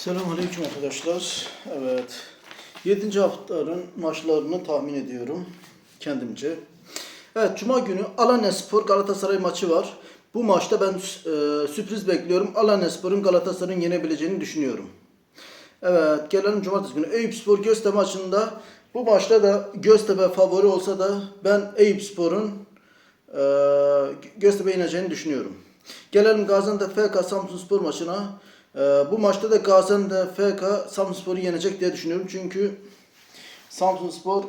Selamünaleyküm arkadaşlar. Evet. 7. haftanın maçlarını tahmin ediyorum kendimce. Evet Cuma günü Alanyaspor Galatasaray maçı var. Bu maçta ben e, sürpriz bekliyorum. Alanyaspor'un Galatasaray'ın yenebileceğini düşünüyorum. Evet gelelim Cumartesi günü Eyüpspor Göztepe maçında bu maçta da Göztepe favori olsa da ben Eyüpspor'un e, Göztepe'ye ineceğini düşünüyorum. Gelelim Gaziantep FK Samsunspor maçına. E, bu maçta da Gaziantep FK Samsunspor'u yenecek diye düşünüyorum. Çünkü Samsunspor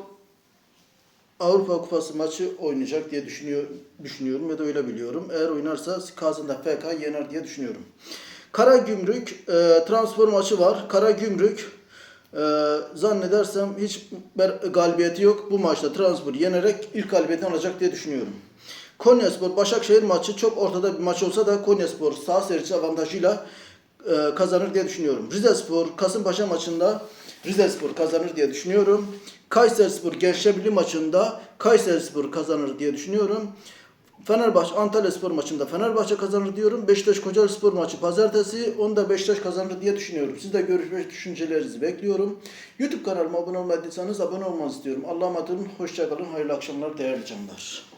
Avrupa Kupası maçı oynayacak diye düşünüyor, düşünüyorum ya da öyle biliyorum. Eğer oynarsa Gaziantep FK yener diye düşünüyorum. Karagümrük e, transfer maçı var. Karagümrük e, zannedersem hiç galibiyeti yok. Bu maçta transfer yenerek ilk galibiyetini alacak diye düşünüyorum. Konyaspor Başakşehir maçı çok ortada bir maç olsa da Konyaspor sağ seyirci avantajıyla e, kazanır diye düşünüyorum. Rizespor Kasımpaşa maçında Rizespor kazanır diye düşünüyorum. Kayserispor Gençler Birliği maçında Kayserispor kazanır diye düşünüyorum. Fenerbahçe Antalyaspor maçında Fenerbahçe kazanır diyorum. Beşiktaş Kocaelispor maçı pazartesi. Onu da Beşiktaş kazanır diye düşünüyorum. Siz de görüş ve düşüncelerinizi bekliyorum. YouTube kanalıma abone olmadıysanız abone olmanızı istiyorum. Allah'a emanet olun. Hoşçakalın. Hayırlı akşamlar değerli canlar.